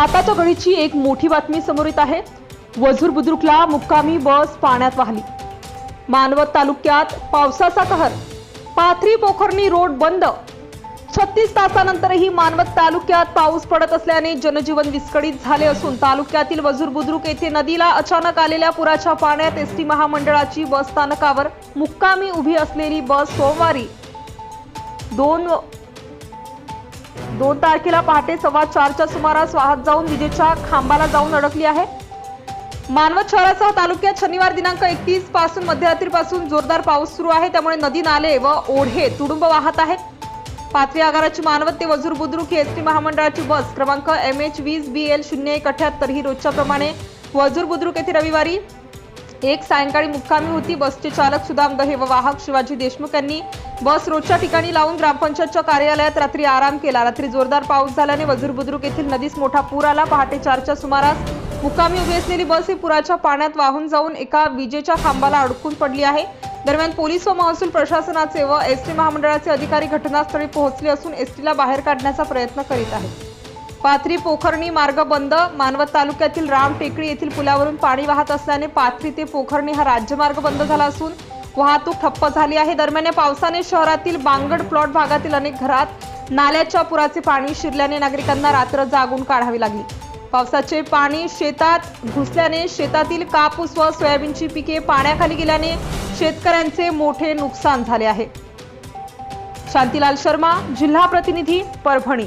आताच्या घडीची एक मोठी बातमी समोर येत आहे. वझूर बुद्रुकला मुक्कामी बस पाण्यात वाहली. मानवत तालुक्यात पावसाचा कहर. पाथरी पोखरणी रोड बंद. छत्तीस तासानंतरही मानवत तालुक्यात पाऊस पडत असल्याने जनजीवन विस्कळीत झाले असून तालुक्यातील वझूर बुद्रुक येथे नदीला अचानक आलेल्या पुराच्या पाण्यात एस टी महामंडळाची बस स्थानकावर मुक्कामी उभी असलेली बस सोमवारी दोन दोन तारखेला पहाटे सव्वा चारच्या सुमारास वाहत जाऊन विजेच्या खांबाला जाऊन अडकली आहे. मानवत शहरासह तालुक्यात शनिवार दिनांक एकतीसपासून मध्यरात्रीपासून जोरदार पाऊस सुरू आहे. त्यामुळे नदी नाले व ओढे तुडुंब वाहत आहेत पाथरी आगाराची मानवत ते वजूर बुद्रुक ही एसटी महामंडळाची बस क्रमांक एम एच वीस बी एल शून्य एक अठ्याहत्तर ही रोजच्याप्रमाणे वजूर बुद्रुक येथे रविवारी एक सायंकाळी मुक्कामी होती. बसचे चालक सुदाम दहे व वाहक शिवाजी देशमुख यांनी बस रोजच्या ठिकाणी लावून ग्रामपंचायतच्या कार्यालयात रात्री आराम केला. रात्री जोरदार पाऊस झाल्याने वजूर बुद्रुक येथील नदीस मोठा पूर आला. पहाटे चारच्या सुमारास मुक्कामी उभी असलेली बस ही पुराच्या पाण्यात वाहून जाऊन एका विजेच्या खांबाला अडकून पडली आहे. दरम्यान पोलीस व महसूल प्रशासनाचे व एसटी महामंडळाचे अधिकारी घटनास्थळी पोहोचले असून एसटीला बाहेर काढण्याचा प्रयत्न करीत आहेत. पाथरी पोखरणी मार्ग बंद. मानवत तालुक्यातील राम टेकडी येथील पुलावरून पाणी वाहत असल्याने पाथरी ते पोखरणी हा राज्यमार्ग बंद झाला असून वाहतूक ठप्प झाली आहे. दरम्यान या पावसाने शहरातील बांगड प्लॉट भागातील अनेक घरात नाल्याच्या पुराचे पाणी शिरल्याने नागरिकांना रात्र जागून काढावी लागली. पावसाचे पाणी शेतात घुसल्याने शेतातील कापूस व सोयाबीनची पिके पाण्याखाली गेल्याने शेतकऱ्यांचे मोठे नुकसान झाले आहे. शांतीलाल शर्मा जिल्हा प्रतिनिधी परभणी.